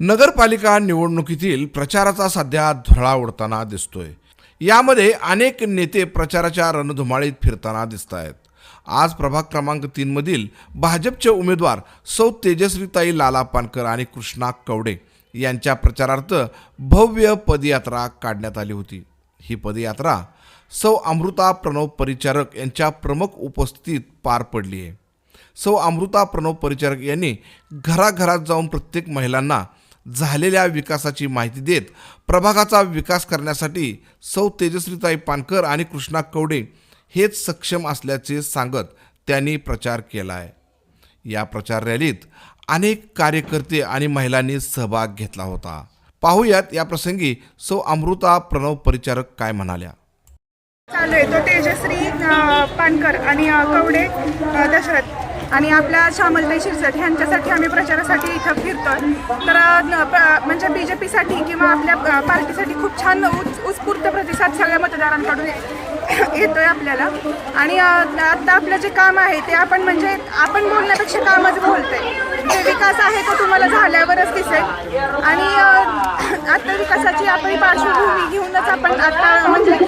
नगरपालिका निवडणुकीतील प्रचाराचा सध्या धुळा उडताना दिसतोय. यामध्ये अनेक नेते प्रचाराच्या रणधुमाळीत फिरताना दिसत आहेत आज प्रभाग क्रमांक तीनमधील भाजपचे उमेदवार सौ तेजस्वीताई लाला पानकर आणि कृष्णा कवडे यांच्या प्रचारार्थ भव्य पदयात्रा काढण्यात आली होती. ही पदयात्रा सौ अमृता प्रणव परिचारक यांच्या प्रमुख उपस्थितीत पार पडली आहे. सौ अमृता प्रणव परिचारक यांनी घराघरात जाऊन प्रत्येक महिलांना झालेल्या विकासाची माहिती देत प्रभागाचा विकास करण्यासाठी सौ तेजस्वीताई पानकर आणि कृष्णा कवडे हेच सक्षम असल्याचे सांगत त्यांनी प्रचार केला आहे या प्रचार रॅलीत अनेक कार्यकर्ते आणि महिलांनी सहभाग घेतला होता. पाहूयात या प्रसंगी सौ अमृता प्रणव परिचारक काय म्हणाल्या. चालू आहे. तो तेजश्री पानकर आणि कवडे दशरथ. आणि आपल्या श्यामलताई शिरसट ह्यांच्यासाठी आम्ही प्रचारासाठी इथं फिरतोय. तर प- म्हणजे बी जे पीसाठी किंवा आपल्या पार्टीसाठी खूप छान उत् उत्स्फूर्त प्रतिसाद सगळ्या मतदारांकडून येतोय आपल्याला. आणि आत्ता आता आपलं जे काम आहे ते आपण म्हणजे आपण बोलण्यापेक्षा कामच बोलते जे विकास आहे तो तुम्हाला झाल्यावरच दिसेल. आणि आता विकासाची आपली पार्श्वभूमी घेऊनच आपण आता म्हणजे